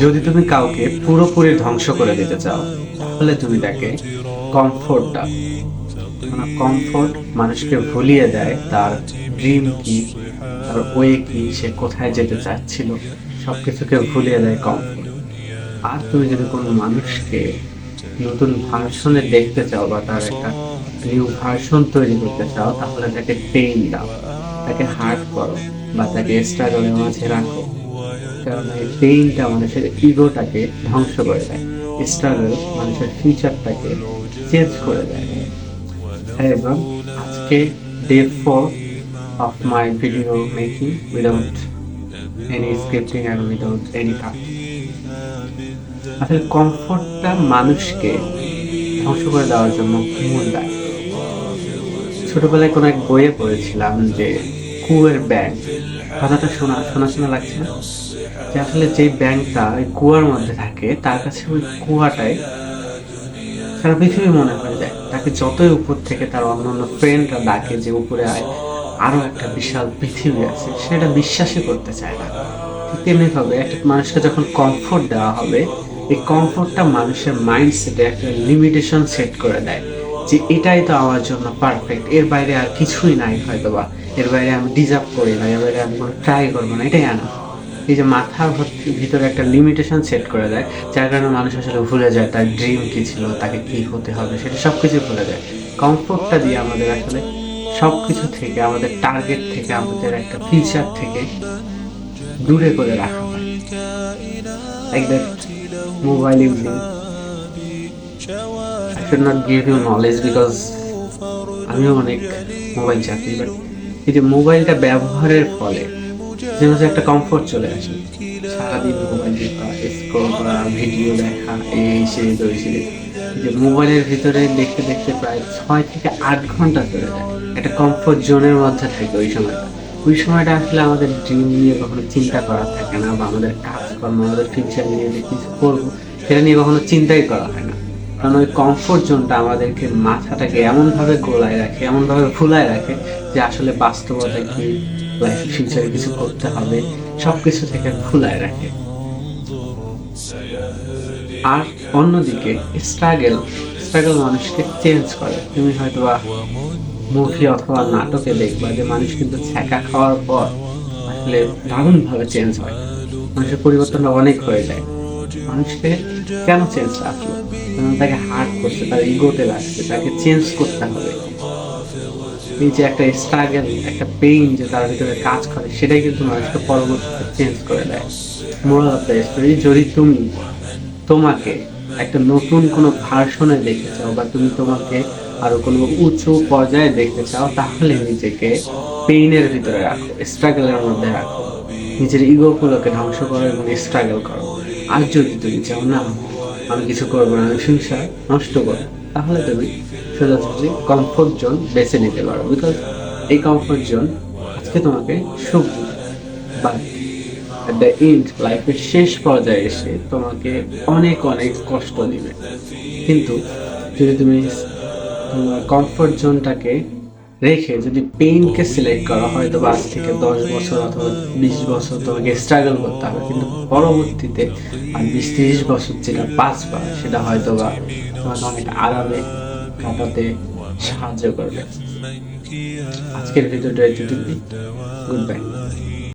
যদি তুমি কাউকে পুরোপুরি ধ্বংস করে দিতে চাও, তাহলে তুমি তাকে কমফোর্ট দাও কমফোর্ট মানুষকে ভুলিয়ে দেয়, তার ড্রিম কি, তার ওয়ে কি, সে কোথায় যেতে চাচ্ছিল, সবকিছুকে ভুলিয়ে দেয় কমফোর্ট আর তুমি যদি কোনো মানুষকে নতুন ভার্সনে দেখতে চাও বা তার একটা নিউ ভার্সন তৈরি করতে চাও, তাহলে তাকে পেইন দাও, তাকে হার্ট করো, বা তাকে স্ট্রাগলের মাঝে রাখো। কারণ পেইনটা মানুষের ইগোটাকে ধ্বংস করে দেয়। স্ট্রাগল মানুষের ফিউচারটাকে চেঞ্জ করে দেয়। হ্যাঁ এবং আজকে day four of my video making without any scripting and without any cut আসলে কমফোর্টটা মানুষকে ধ্বংস করে দেওয়ার জন্য মূল ছোটবেলায় কোনো এক বইয়ে পড়েছিলাম যে কুয়ের ব্যাংক কথাটা শোনা শোনা শোনা লাগছে না? যে আসলে যেই ব্যাংকটা ওই কুয়ার মধ্যে থাকে, তার কাছে ওই কুয়াটাই সারা পৃথিবী মনে হয়ে যায় তাকে যতই উপর থেকে তার অন্য অন্য ফ্রেন্ডরা ডাকে যে উপরে আয়, আরও একটা বিশাল পৃথিবী আছে সেটা বিশ্বাসই করতে চায় না। ঠিক তেমনি ভাবে একটা মানুষকে যখন কমফোর্ট দেওয়া হবে, এই কমফোর্টটা মানুষের মাইন্ডসেটে একটা লিমিটেশন সেট করে দেয়। যে এটাই তো আমার জন্য পারফেক্ট এর বাইরে আর কিছুই নাই হয়তো বা এর বাইরে আমি ডিজার্ভ করি না, এর বাইরে আমি কোনো ট্রাই করব না, এটাই আনা। এই যে মাথার ভিতরে একটা লিমিটেশন সেট করে দেয়, যার কারণে মানুষ আসলে ভুলে যায় তার ড্রিম কী ছিল, তাকে কি হতে হবে, সেটা সব কিছু ভুলে যায়। কমফোর্টটা দিয়ে আমাদের আসলে সব কিছু থেকে, আমাদের টার্গেট থেকে, আমাদের একটা ফিউচার থেকে দূরে করে রাখা হয়। That mobile using should not give you knowledge because আমিও অনেক মোবাইল চাকরি বাট এই যে মোবাইলটা ব্যবহারের ফলে যে মাঝে একটা কমফোর্ট চলে আসে। সারাদিন মোবাইল দেখা ভিডিও দেখা, এই দই সেই। এই যে মোবাইলের ভিতরে দেখতে দেখতে প্রায় ছয় থেকে আট ঘণ্টা চলে যায়। একটা কমফোর্ট জোনের মধ্যে থাকে ওই সময়টা। ওই সময়টা আসলে আমাদের ড্রিম নিয়ে কখনো চিন্তা করা থাকে না বা আমাদের কাজকর্ম, আমাদের ফিউচার নিয়ে যে কিছু করব, সেটা নিয়ে কখনো চিন্তাই করা হয় কারণ ওই কমফোর্ট জোনটা আমাদেরকে মাথাটাকে এমনভাবে গোলায় রাখে, এমনভাবে ফুলায় রাখে যে আসলে বাস্তবতা কি লাইফ ফিউচারে কিছু করতে হবে সব কিছু থেকে ফুলায় রাখে। আর অন্যদিকে স্ট্রাগল স্ট্রাগল মানুষকে চেঞ্জ করে। তুমি হয়তো বা মুভি অথবা নাটকে দেখবা যে মানুষ কিন্তু ছ্যাঁকা খাওয়ার পর আসলে দারুণভাবে চেঞ্জ হয়। মানুষের পরিবর্তনটা অনেক হয়ে যায়। মানুষকে কেন চেঞ্জ আসলো তাকে হার্ট করছে, তার ইগোতে লাগছে, তাকে চেঞ্জ করতে হবে। যে একটা স্ট্রাগল একটা পেইন যে তার ভিতরে কাজ করে, সেটাই কিন্তু মানুষকে পরবর্তীতে চেঞ্জ করে দেয়। মোরাল অফ দ্য স্টোরি যদি তুমি তোমাকে একটা নতুন কোনো ভার্সনে দেখতে চাও বা তুমি তোমাকে আরও কোনো উঁচু পর্যায়ে দেখতে চাও, তাহলে নিজেকে পেইনের ভিতরে রাখো স্ট্রাগলের মধ্যে রাখো। নিজের ইগোগুলোকে ধ্বংস করো এবং স্ট্রাগল করো। আর যদি তুমি চাও না আমি কিছু করব না। আমি সংসার নষ্ট করব তাহলে তুমি সোজাসুজি কমফোর্ট জোন বেছে নিতে পারো। বিকজ এই কমফোর্ট জোন আজকে তোমাকে সুখ বাট দ্য এন্ড লাইফের শেষ পর্যায়ে এসে তোমাকে অনেক অনেক কষ্ট দিবে। কিন্তু যদি তুমি তোমার কমফোর্ট জোনটাকে রেখে যদি পেইনকে সিলেক্ট করা হয় তো আজ থেকে দশ বছর অথবা বিশ বছর তোমাকে স্ট্রাগল করতে হবে, কিন্তু পরবর্তীতে আর বিশ তিরিশ বছর যেটা পাঁচবার সেটা হয়তো বা তোমাকে অনেক আরামে কাটাতে সাহায্য করবে। আজকের ভিডিওটা এতটুকুই। Good bye